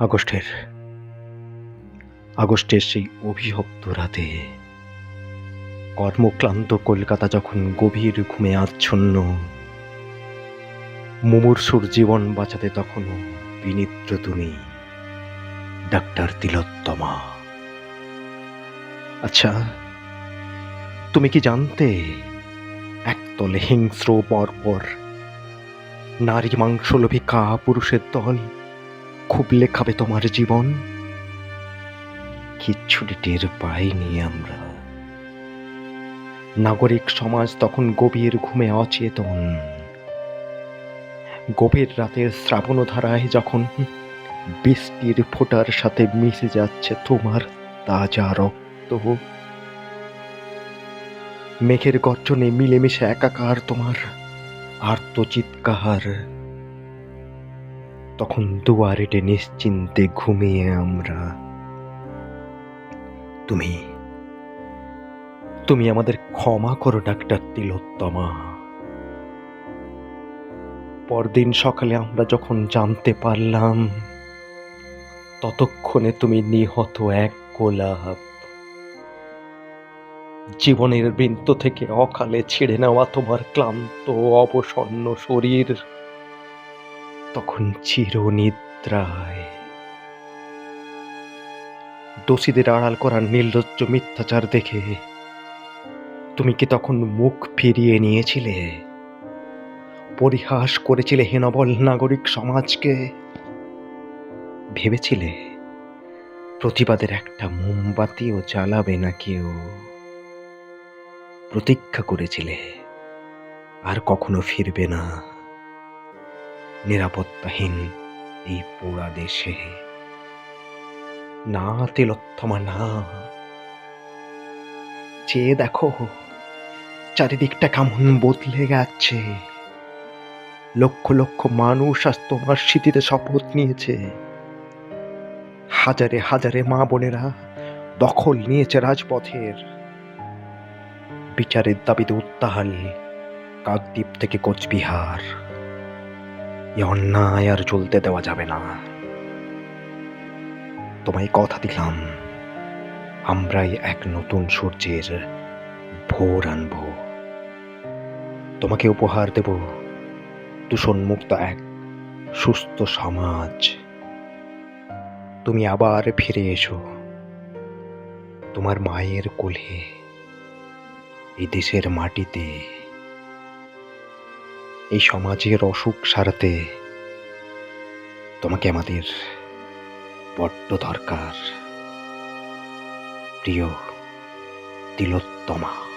আগস্টের আগস্টের সেই অভিশপ্ত রাতে কর্মক্লান্ত কলকাতা যখন গভীর ঘুমে আচ্ছন্ন, মুমূর্ষুর জীবন বাঁচাতে তখনও বিনিদ্র তুমি, ডাক্তার তিলোত্তমা। আচ্ছা তুমি কি জানতে একতলে হিংস্র পরপর নারী মাংসলোভী কা পুরুষের দল খাবে তোমার জীবন। কিচ্ছুটি টের পাইনি আমরা। নাগরিক সমাজ তখন গভীর ঘুমে অচেতন। গভীর রাতের শ্রাবণ ধারায় যখন বৃষ্টির ফোঁটার সাথে মিশে যাচ্ছে তোমার তাজা রক্ত, মেঘের গর্জনে মিলেমিশে একাকার তোমার আর্তচিৎকার। তখন দুয়ারেটে নিশ্চিন্তে ঘুমিয়ে আমরা। তুমি তুমি আমাদের ক্ষমা করো, ডাক্তার তিলোত্তমা। পরদিন সকালে আমরা যখন জানতে পারলাম, ততক্ষণে তুমি নিহত এক গোলাপ। জীবনের বৃন্ত থেকে অকালে ছিঁড়ে নেওয়া তোমার ক্লান্ত, অবসন্ন শরীর। তখন চিরনিদ্রায়। দোষীদের আড়াল করার নির্লজ্জ মিথ্যাচার দেখে তুমি কি তখন মুখ ফিরিয়ে নিয়েছিলে? পরিহাস করেছিলে হেনবল নাগরিক সমাজকে? ভেবেছিলে প্রতিবাদের একটা মোমবাতিও জ্বালাবে না কেউ? প্রতীক্ষা করেছিলে, আর কখনো ফিরবে না। নিরাপত্তাহীন এই পোড়া দেশে। না, তিলোত্তমা, না। চেয়ে দেখো, চারিদিকটা কেমন বদলে গেছে। লক্ষ লক্ষ মানুষ আজ তোমার স্মৃতিতে শপথ নিয়েছে। হাজারে হাজারে মা বোনেরা দখল নিয়েছে রাজপথের। বিচারের দাবিতে উত্তাহাল কাকদ্বীপ থেকে কোচবিহার। এ অন্যায় আর চলতে দেওয়া যাবে না। তোমায় কথা দিলাম, আমরাই এক নতুন সূর্যের ভোর আনব। তোমাকে উপহার দেব, দূষণমুক্ত এক সুস্থ সমাজ। তুমি আবার ফিরে এসো, তোমার মায়ের কোলে, এই দেশের মাটিতে। এই সমাজের অসুখ সারাতে তোমাকে আমাদের বড্ড দরকার। প্রিয় তিলোত্তমা।